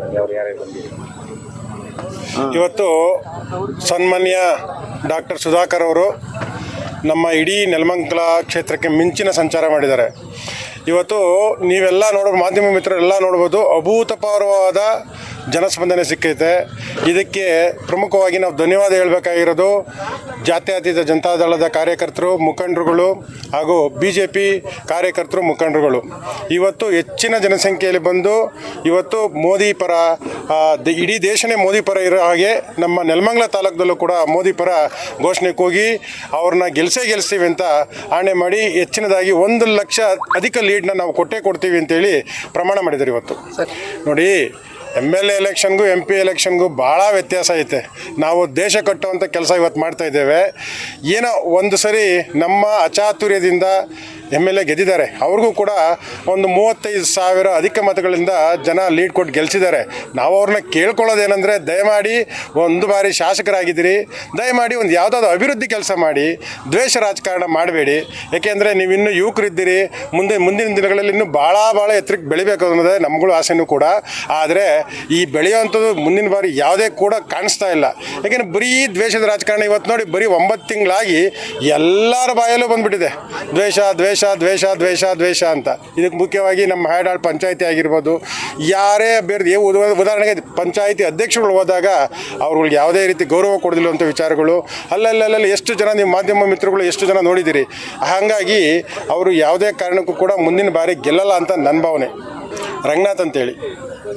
ಅವ್ರು ಯಾರೇ ಬಂದಿರಿ ಇವತ್ತು ಸನ್ಮಾನ್ಯ ಡಾಕ್ಟರ್ ಸುಧಾಕರ್ ಅವರು ನಮ್ಮ ಇಡೀ ನೆಲಮಂಗಲ ಕ್ಷೇತ್ರಕ್ಕೆ ಮಿಂಚಿನ ಸಂಚಾರ ಮಾಡಿದ್ದಾರೆ. ಇವತ್ತು ನೀವೆಲ್ಲ ನೋಡೋ ಮಾಧ್ಯಮ ಮಿತ್ರರೆಲ್ಲ ನೋಡ್ಬೋದು ಅಭೂತಪೂರ್ವವಾದ ಜನಸ್ಪಂದನೆ ಸಿಕ್ಕೈತೆ. ಇದಕ್ಕೆ ಪ್ರಮುಖವಾಗಿ ನಾವು ಧನ್ಯವಾದ ಹೇಳಬೇಕಾಗಿರೋದು ಜಾತ್ಯತೀತ ಜನತಾದಳದ ಕಾರ್ಯಕರ್ತರು ಮುಖಂಡರುಗಳು ಹಾಗೂ ಬಿ ಜೆ ಪಿ ಕಾರ್ಯಕರ್ತರು ಮುಖಂಡರುಗಳು. ಇವತ್ತು ಹೆಚ್ಚಿನ ಜನಸಂಖ್ಯೆಯಲ್ಲಿ ಬಂದು ಇವತ್ತು ಮೋದಿ ಪರ ಇಡೀ ದೇಶನೇ ಮೋದಿ ಪರ ಇರೋ ಹಾಗೆ ನಮ್ಮ ನೆಲಮಂಗಲ ತಾಲೂಕದಲ್ಲೂ ಕೂಡ ಮೋದಿ ಪರ ಘೋಷಣೆ ಕೂಗಿ ಅವ್ರನ್ನ ಗೆಲ್ಸೇ ಗೆಲ್ಸ್ತೀವಿ ಅಂತ ಆಣೆ ಮಾಡಿ ಹೆಚ್ಚಿನದಾಗಿ ಒಂದು ಲಕ್ಷ ಅಧಿಕ ಲೀಡ್ನ ನಾವು ಕೊಟ್ಟೇ ಕೊಡ್ತೀವಿ ಅಂತೇಳಿ ಪ್ರಮಾಣ ಮಾಡಿದ್ದಾರೆ ಇವತ್ತು. ನೋಡಿ ಎಂ ಎಲ್ ಎ ಎಲೆಕ್ಷನ್ಗೂ ಎಂ ಪಿ ಎಲೆಕ್ಷನ್ಗೂ ಭಾಳ ವ್ಯತ್ಯಾಸ ಐತೆ. ನಾವು ದೇಶ ಕಟ್ಟುವಂಥ ಕೆಲಸ ಇವತ್ತು ಮಾಡ್ತಾಯಿದ್ದೇವೆ ಏನೋ ಒಂದು ಸರಿ ನಮ್ಮ ಅಚಾತುರ್ಯದಿಂದ ಎಂ ಎಲ್ ಎ ಗೆದ್ದಿದ್ದಾರೆ. ಅವ್ರಿಗೂ ಕೂಡ ಒಂದು ಮೂವತ್ತೈದು ಸಾವಿರ ಅಧಿಕ ಮತಗಳಿಂದ ಜನ ಲೀಡ್ ಕೊಟ್ಟು ಗೆಲ್ಸಿದ್ದಾರೆ. ನಾವು ಅವ್ರನ್ನ ಕೇಳ್ಕೊಳ್ಳೋದೇನೆಂದರೆ ದಯಮಾಡಿ ಒಂದು ಬಾರಿ ಶಾಸಕರಾಗಿದ್ದೀರಿ. ದಯಮಾಡಿ ಒಂದು ಯಾವುದಾದ್ರು ಅಭಿವೃದ್ಧಿ ಕೆಲಸ ಮಾಡಿ, ದ್ವೇಷ ರಾಜಕಾರಣ ಮಾಡಬೇಡಿ. ಏಕೆಂದರೆ ನೀವು ಇನ್ನೂ ಯುವಕರಿದ್ದೀರಿ. ಮುಂದೆ ಮುಂದಿನ ದಿನಗಳಲ್ಲಿ ಇನ್ನೂ ಭಾಳ ಭಾಳ ಎತ್ತರಕ್ಕೆ ಬೆಳಿಬೇಕು ಅನ್ನೋದೇ ನಮ್ಗಳು ಆಸೆನೂ ಕೂಡ. ಆದರೆ ಈ ಬೆಳೆಯುವಂಥದ್ದು ಮುಂದಿನ ಬಾರಿ ಯಾವುದೇ ಕೂಡ ಕಾಣಿಸ್ತಾ ಇಲ್ಲ. ಯಾಕೆಂದರೆ ಬರೀ ದ್ವೇಷದ ರಾಜಕಾರಣ ಇವತ್ತು ನೋಡಿ ಬರೀ ಒಂಬತ್ತು ತಿಂಗಳಾಗಿ ಎಲ್ಲರ ಬಾಯಲ್ಲೂ ಬಂದ್ಬಿಟ್ಟಿದೆ. ದ್ವೇಷ ದ್ವೇಷ ದ್ವೇಷ ದ್ವೇಷ ದ್ವೇಷ ಅಂತ. ಇದಕ್ಕೆ ಮುಖ್ಯವಾಗಿ ನಮ್ಮ ಹ್ಯಾಡಾಳ್ ಪಂಚಾಯತಿ ಆಗಿರ್ಬೋದು, ಯಾರೇ ಅಭ್ಯರ್ಥಿ ಉದಾಹರಣೆಗೆ ಪಂಚಾಯತಿ ಅಧ್ಯಕ್ಷರುಗಳು ಹೋದಾಗ ಅವ್ರುಗಳಿಗೆ ಯಾವುದೇ ರೀತಿ ಗೌರವ ಕೊಡೋದಿಲ್ಲ ಅಂತ ವಿಚಾರಗಳು. ಅಲ್ಲಲ್ಲಲ್ಲಿ ಎಷ್ಟು ಜನ ನಿಮ್ಮ ಮಾಧ್ಯಮ ಮಿತ್ರಗಳು ಎಷ್ಟು ಜನ ನೋಡಿದ್ದೀರಿ ಹಾಗಾಗಿ ಅವರು ಯಾವುದೇ ಕಾರಣಕ್ಕೂ ಕೂಡ ಮುಂದಿನ ಬಾರಿ ಗೆಲ್ಲಲ್ಲ ಅಂತ ನನ್ನ ಭಾವನೆ. ರಂಗನಾಥ್ ಅಂತೇಳಿ.